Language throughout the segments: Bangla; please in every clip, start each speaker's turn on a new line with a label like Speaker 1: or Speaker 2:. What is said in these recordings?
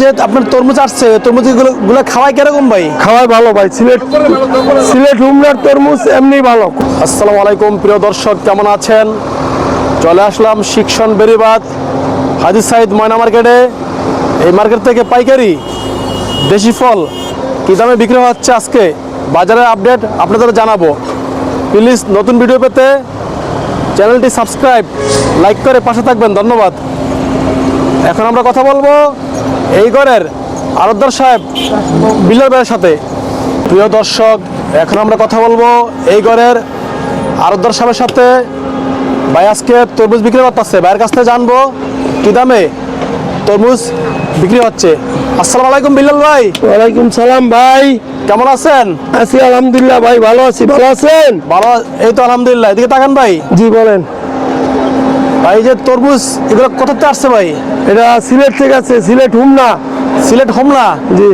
Speaker 1: যে আপনার তরমুজ আসছে তরমুজগুলো খাওয়ায় কীরকম ভাই?
Speaker 2: খাওয়াই ভালো ভাই, সিলেট সিলেট হুমনার তরমুজ এমনি ভালো।
Speaker 1: আসসালামু আলাইকুম, প্রিয় দর্শক, কেমন আছেন? চলে আসলাম শিক্ষণ বেরিবাদ হাজির সাইদ ময়না মার্কেটে। এই মার্কেট থেকে পাইকারি, দেশি ফল, কী দামে বিক্রি হচ্ছে আজকে? বাজারের আপডেট আপনাদের জানাব। প্লিজ নতুন ভিডিও পেতে চ্যানেলটি সাবস্ক্রাইব, লাইক করে পাশে থাকবেন। ধন্যবাদ। এখন আমরা কথা বলব এই ঘরের আরদ্দার সাহেব বিল্লার ভাইয়ের সাথে। প্রিয় দর্শক এখন আমরা কথা বলব এই ঘরের আরদ্দার সাহেবের সাথে। ভাই আজকে তরমুজ বিক্রি করতেছে ভাইয়ের কাছ থেকে জানব কি দামে তরমুজ বিক্রি হচ্ছে। আসসালামু আলাইকুম বিল্লাল ভাই।
Speaker 2: ওয়ালাইকুম সালাম ভাই।
Speaker 1: কেমন আছেন?
Speaker 2: আছি আলহামদুলিল্লাহ ভাই ভালো আছি। ভালো আছেন?
Speaker 1: ভালো এই তো আলহামদুলিল্লাহ। এদিকে তাকান ভাই।
Speaker 2: জি বলেন।
Speaker 1: ভাই যে তরমুজ এগুলো কোথাতে আসছে ভাই?
Speaker 2: এটা সিলেট থেকে আছে সিলেট হুমনা।
Speaker 1: সিলেট হোমনা?
Speaker 2: জি।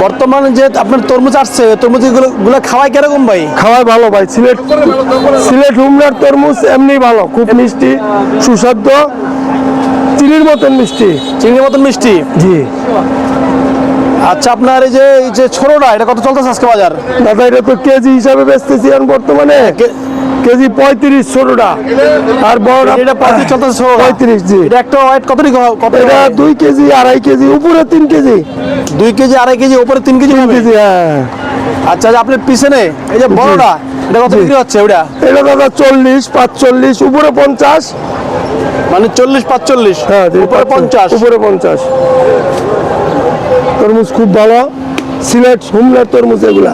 Speaker 1: বর্তমানে যে আপনার তরমুজ আসছে তরমুজগুলো গুলো খাওয়ায় কীরকম ভাই?
Speaker 2: খাওয়াই ভালো ভাই সিলেট সিলেট হুমনার তরমুজ এমনি ভালো খুব মিষ্টি সুস্বাদ্য চিনির মতন মিষ্টি।
Speaker 1: চিংড়ির মতন মিষ্টি?
Speaker 2: জি।
Speaker 1: আচ্ছা আপনার এই যে এই যে ছোটটা এটা কত চলতেছে আজকে বাজার?
Speaker 2: দাদা এটা তো কেজি হিসাবে বেচতেছি এখন বর্তমানে।
Speaker 1: কে-
Speaker 2: কেজি পঁয়ত্রিশ ছোটটা আর বড়
Speaker 1: এটা পঁয়ত্রিশ চলতেছে
Speaker 2: পঁয়ত্রিশ জি।
Speaker 1: এটা একটা ওয়েট কত রি- কত
Speaker 2: এটা দুই কেজি আড়াই কেজি উপরে তিন কেজি।
Speaker 1: দুই কেজি আড়াই কেজি উপরে তিন কেজি
Speaker 2: কেজি হ্যাঁ।
Speaker 1: আচ্ছা যে আপনার পিছনে এই যে বড়টা এটা কত
Speaker 2: জি।
Speaker 1: বিক্রি হচ্ছে ওটা
Speaker 2: এটা দাদা চল্লিশ পাঁচচল্লিশ উপরে পঞ্চাশ।
Speaker 1: মানে চল্লিশ পাঁচচল্লিশ
Speaker 2: হ্যাঁ
Speaker 1: উপরে পঞ্চাশ।
Speaker 2: উপরে পঞ্চাশ। তরমুজ খুব ভালো। সিলেট হুমলার তরমুজ এগুলা।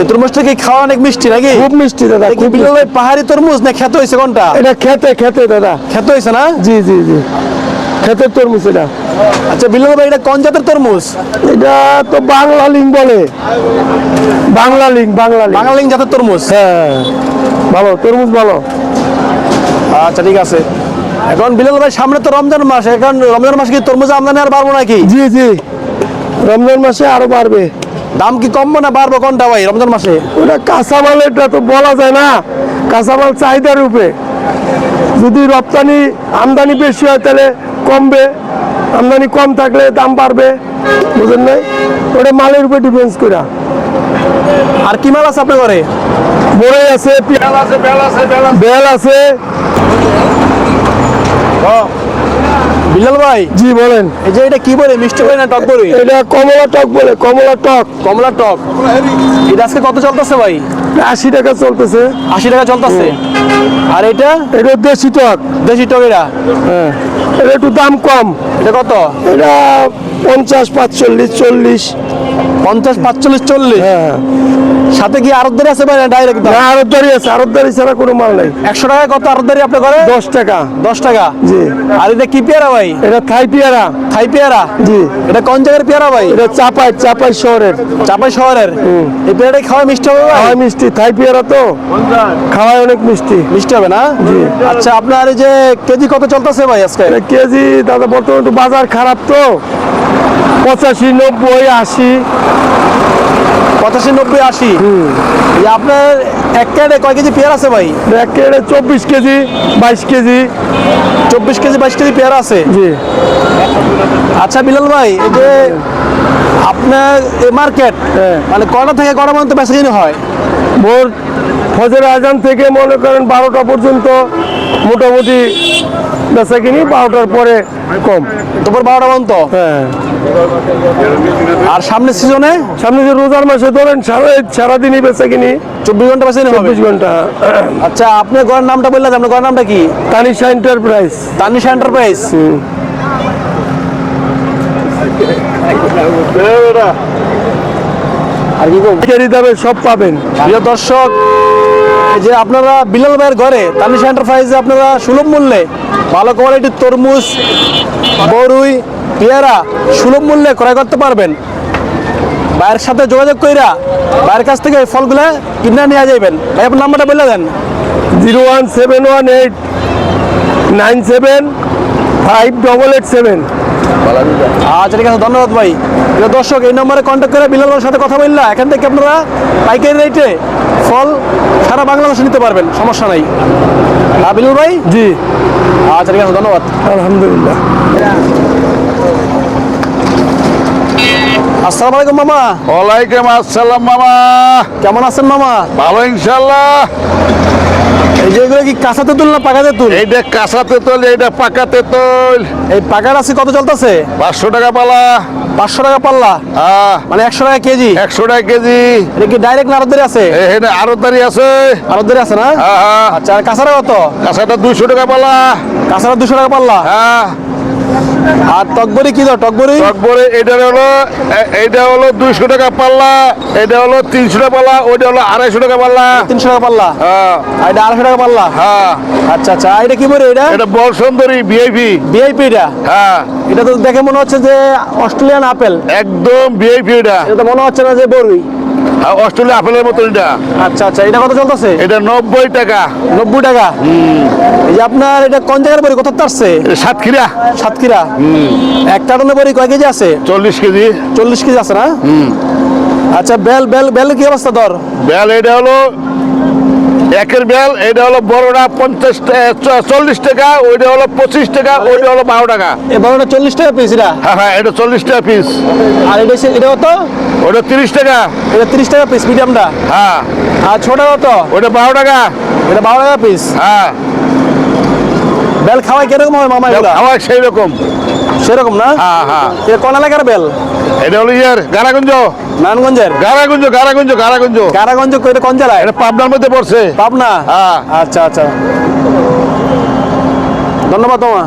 Speaker 1: এই তরমুজটা কি খাওয়া অনেক মিষ্টি নাকি?
Speaker 2: খুব মিষ্টি দাদা খুব
Speaker 1: ভাই পাহাড়ি তরমুজ না খেতে হয়েছে কোনটা?
Speaker 2: এটা খেতে খেতে দাদা।
Speaker 1: খেতে হয়েছে না?
Speaker 2: জি জি জি। খেতের তরমুজ এটা।
Speaker 1: আচ্ছা বিল্লাল ভাই এটা কোন জাতের তরমুজ?
Speaker 2: এটা তো বাংলা লিং বলে। বাংলা লিং বাংলা লিং।
Speaker 1: বাঙালিং জাতের তরমুজ?
Speaker 2: হ্যাঁ ভালো তরমুজ ভালো।
Speaker 1: আচ্ছা ঠিক আছে। এখন বিলাল ভাই সামনে তো রমজান মাস এখন রমজান মাসে কি তরমুজ আমদানি আর বাড়বো নাকি?
Speaker 2: জি জি। রমজান মাসে আরও বাড়বে।
Speaker 1: দাম কি কমবো না বাড়বো কোনটা ভাই রমজান মাসে?
Speaker 2: ওটা কাঁচামালেরটা তো বলা যায় না কাঁচামাল চাহিদার উপরে যদি রপ্তানি আমদানি বেশি হয় তাহলে কমবে আমদানি কম থাকলে দাম বাড়বে বুঝেন নাই? ওটা মালের উপরে ডিফেন্স করা।
Speaker 1: আর কি মাল আছে আপনার ঘরে?
Speaker 2: বড়ই আছে আছে বেল আছে বেল আছে।
Speaker 1: বিলাল ভাই?
Speaker 2: জি বলেন।
Speaker 1: এই যে এটা কি বলে? মিষ্টি বলে না টক বলে?
Speaker 2: এটা কমলা টক বলে কমলা টক।
Speaker 1: কমলা টক। এটা আজকে কত চলতেছে ভাই?
Speaker 2: আশি টাকা চলতেছে।
Speaker 1: আশি টাকা চলতেছে? আর এটা?
Speaker 2: এটা দেশি টক।
Speaker 1: দেশি টক এটা
Speaker 2: হ্যাঁ। এটা একটু দাম কম।
Speaker 1: এটা কত?
Speaker 2: এটা পঞ্চাশ পাঁচচল্লিশ চল্লিশ।
Speaker 1: পঞ্চাশ পাঁচচল্লিশ চল্লিশ?
Speaker 2: হ্যাঁ।
Speaker 1: সাথে কি আরতদারি আছে ভাই ডাইরেক্ট
Speaker 2: না আরবদারি আছে। আরবদারি ছাড়া কোনো মাল নাই।
Speaker 1: একশো টাকা কত আরতদারি আপনার ঘরে?
Speaker 2: দশ টাকা।
Speaker 1: দশ টাকা?
Speaker 2: জি।
Speaker 1: আর এটা কি পেয়ারা ভাই?
Speaker 2: এটা থাই পেয়ারা।
Speaker 1: থাই পেয়ারা?
Speaker 2: জি।
Speaker 1: এটা কোন জায়গার পেয়ারা ভাই?
Speaker 2: এটা চাপাই চাপাই শহরের।
Speaker 1: চাপাই শহরের? এই পেয়ারাটা খাওয়া মিষ্টি হবে ভাই?
Speaker 2: খাওয়াই মিষ্টি। থাই পেয়ারা তো। খাওয়াই অনেক মিষ্টি।
Speaker 1: মিষ্টি হবে না? জি। আচ্ছা আপনার এই যে কেজি কত চলতেছে ভাই আজকে?
Speaker 2: কেজি দাদা বর্তমানে একটু বাজার খারাপ তো। পঁচাশি নব্বই আশি।
Speaker 1: পঁচাশি নব্বই আশি। আপনার এক ক্যারেটে কয় কেজি পেয়ারা আছে ভাই?
Speaker 2: এক কেড়ে চব্বিশ কেজি বাইশ কেজি।
Speaker 1: চব্বিশ কেজি বাইশ কেজি পেয়ারা আছে?
Speaker 2: জি।
Speaker 1: আচ্ছা বিলাল ভাই এই যে আপনার মার্কেট
Speaker 2: হ্যাঁ।
Speaker 1: মানে কটা থেকে কটা পর্যন্ত বেচা কিনে হয়?
Speaker 2: ভোর ফজর আজান থেকে মনে করেন বারোটা পর্যন্ত মোটামুটি বেচা কিনি বারোটার পরে কম।
Speaker 1: দুপুর বারোটা পর্যন্ত?
Speaker 2: হ্যাঁ।
Speaker 1: আর সামনের সিজনে
Speaker 2: সামনে যে রোজার মাসে ধরেন সারা সারাদিনই বেচা কিনি।
Speaker 1: চব্বিশ ঘণ্টা বেচা
Speaker 2: চব্বিশ ঘণ্টা
Speaker 1: আচ্ছা আপনার ঘরের নামটা আপনার ঘরের নামটা কি?
Speaker 2: তানিশা এন্টারপ্রাইজ
Speaker 1: তানিশা এন্টারপ্রাইজ আর কি করব
Speaker 2: পাইকারি দামে সব পাবেন।
Speaker 1: প্রিয় দর্শক যে আপনারা বিলাল ভাইয়ের ঘরে তানিশা এন্টারপ্রাইজে আপনারা সুলভ মূল্যে ভালো কোয়ালিটির তরমুজ, বরুই, পেয়ারা সুলভ মূল্যে ক্রয় করতে পারবেন। বাইরের সাথে যোগাযোগ কইরা ভাইয়ের কাছ থেকে ফলগুলো কিনে নেওয়া যাবেন ভাই, আপনার নাম্বারটা বলে দেন।
Speaker 2: Zero one seven one eight nine seven five double eight seven.
Speaker 1: আচ্ছা ঠিক আছে ধন্যবাদ ভাই। দর্শক এই নম্বরে কন্ট্যাক্ট করে বিলাল সাথে কথা বললা এখান থেকে আপনারা পাইকারি রেটে ফল সারা বাংলাদেশে নিতে পারবেন সমস্যা নাই। হ্যাঁ বিলাল ভাই?
Speaker 2: জি।
Speaker 1: আচ্ছা ঠিক আছে ধন্যবাদ।
Speaker 2: আলহামদুলিল্লাহ।
Speaker 1: আসসালামু আলাইকুম মামা।
Speaker 3: ওয়ালাইকুম আসসালাম মামা।
Speaker 1: কেমন আছেন মামা?
Speaker 3: ভালো ইনশাল্লাহ
Speaker 1: এই যে এগুলো কি কাঁচা তেঁতুল না পাকা তেঁতুল?
Speaker 3: এইটা কাঁচা তেতল এইটা পাকা তেতল।
Speaker 1: এই পাকার আছে কত চলতেছে?
Speaker 3: পাঁচশো টাকা পালা।
Speaker 1: পাঁচশো টাকা পাল্লা?
Speaker 3: হ্যাঁ।
Speaker 1: মানে একশো টাকা কেজি?
Speaker 3: একশো টাকা কেজি।
Speaker 1: এটা কি ডাইরেক্ট নারদের আছে?
Speaker 3: এখানে আরও দাঁড়ি আছে।
Speaker 1: নারদের আছে না?
Speaker 3: হ্যাঁ হ্যাঁ।
Speaker 1: আচ্ছা কাঁচারা কত?
Speaker 3: কাঁচাটা দুইশো টাকা পালা।
Speaker 1: কাঁচারা দুশো টাকা পাল্লা?
Speaker 3: হ্যাঁ।
Speaker 1: আর টকবরি কি দাও টকবরি?
Speaker 3: তারপরে এটা হলো এ- এইটা হলো দুইশো টাকা পাল্লা এটা হলো তিনশো টাকা পাল্লা ওইটা হলো আড়াইশো টাকা পাল্লা।
Speaker 1: তিনশো টাকা পাল্লা?
Speaker 3: হ্যাঁ।
Speaker 1: এটা আড়াইশো টাকা পাল্লা?
Speaker 3: হ্যাঁ।
Speaker 1: আচ্ছা আচ্ছা। এটা কি বলি এটা?
Speaker 3: এটা বল সুন্দরী ভিআইপি
Speaker 1: ভিআইপি এটা?
Speaker 3: হ্যাঁ।
Speaker 1: এটা তো দেখে মনে হচ্ছে যে অস্ট্রেলিয়ান আপেল।
Speaker 3: একদম ভিআইপি এটা।
Speaker 1: এটা তো মনে হচ্ছে না যে বড়ই
Speaker 3: হ্যাঁ, অস্ট্রেলিয়া আপেলের মতো এটা।
Speaker 1: আচ্ছা আচ্ছা এটা কত চলতেছে?
Speaker 3: এটা নব্বই টাকা।
Speaker 1: নব্বই টাকা? এই যে আপনার এটা কোন জায়গার বড়ি? কত
Speaker 3: এটা সাতক্ষীরা।
Speaker 1: সাতক্ষীরা। এক কার্টনের বড়ি কয় কেজি আছে?
Speaker 3: চল্লিশ কেজি।
Speaker 1: চল্লিশ কেজি আছে না? আচ্ছা বেল বেল বেল কি অবস্থা দর?
Speaker 3: বেল এটা হলো একের বেল এটা হলো বড়টা পঞ্চাশ চল্লিশ টাকা ওইটা হলো পঁচিশ টাকা ওইটা হলো বারো টাকা।
Speaker 1: এ বড়টা চল্লিশ টাকা পিস এটা?
Speaker 3: হ্যাঁ হ্যাঁ এটা চল্লিশ টাকা পিস
Speaker 1: আর এটা এটা কত?
Speaker 3: ওটা তিরিশ টাকা।
Speaker 1: এটা তিরিশ টাকা পিস মিডিয়ামটা
Speaker 3: হ্যাঁ।
Speaker 1: আর ছোটা কত?
Speaker 3: ওটা বারো টাকা।
Speaker 1: এটা বারো টাকা পিস
Speaker 3: হ্যাঁ।
Speaker 1: বেল খাওয়াই কীরকম হবে মামা
Speaker 3: আমার সেই রকম
Speaker 1: সেরকম না?
Speaker 3: হ্যাঁ হ্যাঁ।
Speaker 1: কোন এলাকার বেল?
Speaker 3: এটা হলো ইয়ার গারাগঞ্জ।
Speaker 1: নানগঞ্জের
Speaker 3: গারাগঞ্জ গারাগঞ্জ গারাগঞ্জ।
Speaker 1: গারাগঞ্জ কইটা কোন জেলায়?
Speaker 3: এটা পাবনার মধ্যে পড়ছে।
Speaker 1: পাবনা?
Speaker 3: হ্যাঁ।
Speaker 1: আচ্ছা আচ্ছা। ধন্যবাদ তোমা।